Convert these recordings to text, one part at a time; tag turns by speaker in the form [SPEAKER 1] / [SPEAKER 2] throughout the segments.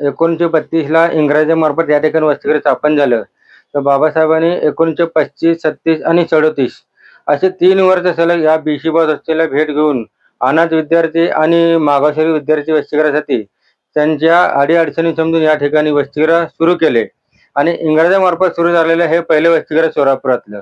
[SPEAKER 1] एकोणीसशे बत्तीसला इंग्रजांमार्फत या ठिकाणी वसतिगृह स्थापन झालं. तर बाबासाहेबांनी एकोणीसशे पस्तीस सत्तीस आणि सदोतीस असे तीन वर्ष सलग या बीशी वस्तीला भेट घेऊन अनाथ विद्यार्थी आणि मागासवर्गीय विद्यार्थी वसतिगृहासाठी त्यांच्या अडीअडचणी समजून या ठिकाणी वसतिगृह सुरू केले. आणि इंग्रजांमार्फत सुरू झालेलं हे पहिले वसतिगृह सोलापुरातलं.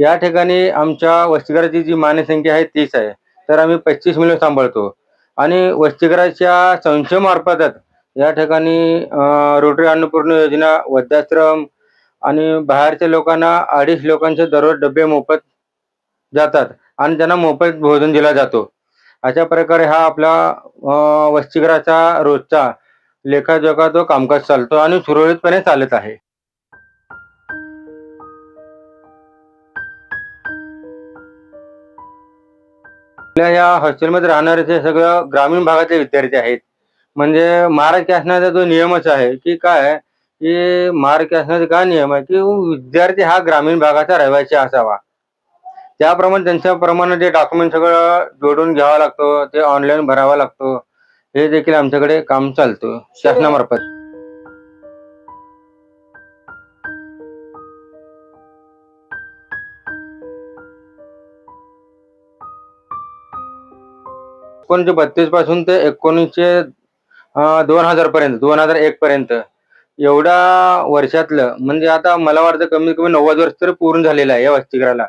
[SPEAKER 1] या ठिकाणी आमच्या वसतिगृहाची जी मान्यसंख्या आहे तीस आहे. तर आम्ही पस्तीस मिलियन सांभाळतो. आणि वसतिगृहाच्या संस्थेमार्फतच या ठिकाणी रोटरी अन्नपूर्ण योजना वृद्धाश्रम आणि बाहेरच्या लोकांना अडीच लोकांचे दररोज डबे मोफत जातात आणि त्यांना मोफत भोजन दिला जातो. अशा प्रकारे हा आपला अं, रोजचा लेखाजोखा तो कामकाज चालतो आणि सुरळीतपणे चालत आहे. आपल्या या हॉस्टेलमध्ये राहणारे ते सगळं ग्रामीण भागातले विद्यार्थी आहेत. म्हणजे महाराष्ट्र शासनाचा जो नियमच आहे की काय? की महाराष्ट्र शासनाचा काय नियम आहे? की विद्यार्थी हा ग्रामीण भागाचा रहिवासी असावा. त्याप्रमाणे त्यांच्याप्रमाणे जे डॉक्युमेंट सगळं जोडून घ्यावा लागतो ते ऑनलाईन भरावा लागतो. हे देखील आमच्याकडे काम चालतं. शासनामार्फत. एकोणीसशे बत्तीसपासून ते एकोणीसशे दोन हजार पर्यंत दोन हजार एक पर्यंत. एवढ्या वर्षातलं म्हणजे आता मला वाटतं कमीत कमी नव्वद वर्ष तरी पूर्ण झालेलं आहे या वसतिगृहाला.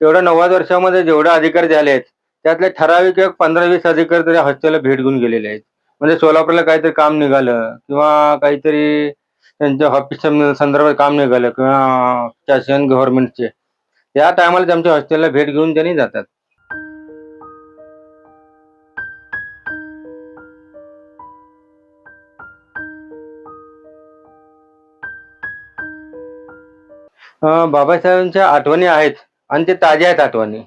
[SPEAKER 1] तेवढ्या नव्वद वर्षामध्ये जेवढे अधिकारी झाले आहेत त्यातले ठराविक एक पंधरा वीस अधिकारी तरी हॉस्टेलला भेट घेऊन गेलेले आहेत. म्हणजे सोलापूरला काहीतरी काम निघालं किंवा काहीतरी त्यांच्या ऑफिसच्या संदर्भात काम निघालं किंवा शासन गव्हर्नमेंटचे या टायमाला आमच्या हॉस्टेलला भेट घेऊन त्यांनी जातात. अं, बाबासाहेबांच्या आठवणी आहेत आणि ते ताज्या आहेत आठवणी.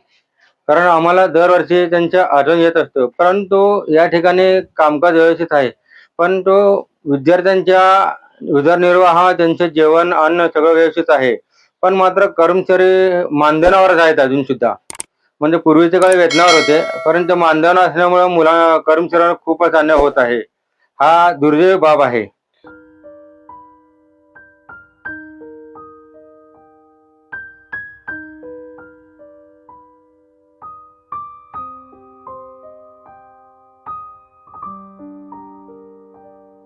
[SPEAKER 1] कारण आम्हाला दरवर्षी त्यांच्या आठवण येत असतो. परंतु या ठिकाणी कामकाज व्यवस्थित आहे. पण तो विद्यार्थ्यांच्या उदरनिर्वाह त्यांचं जेवण अन्न सगळं व्यवस्थित आहे. पण मात्र कर्मचारी मानधनावरच आहेत अजून सुद्धा. म्हणजे पूर्वीच्या काळी वेतनावर होते. परंतु मानधन असल्यामुळे मुला कर्मचाऱ्यांना खूपच अन्याय होत आहे. हा दुर्दैवी बाब आहे.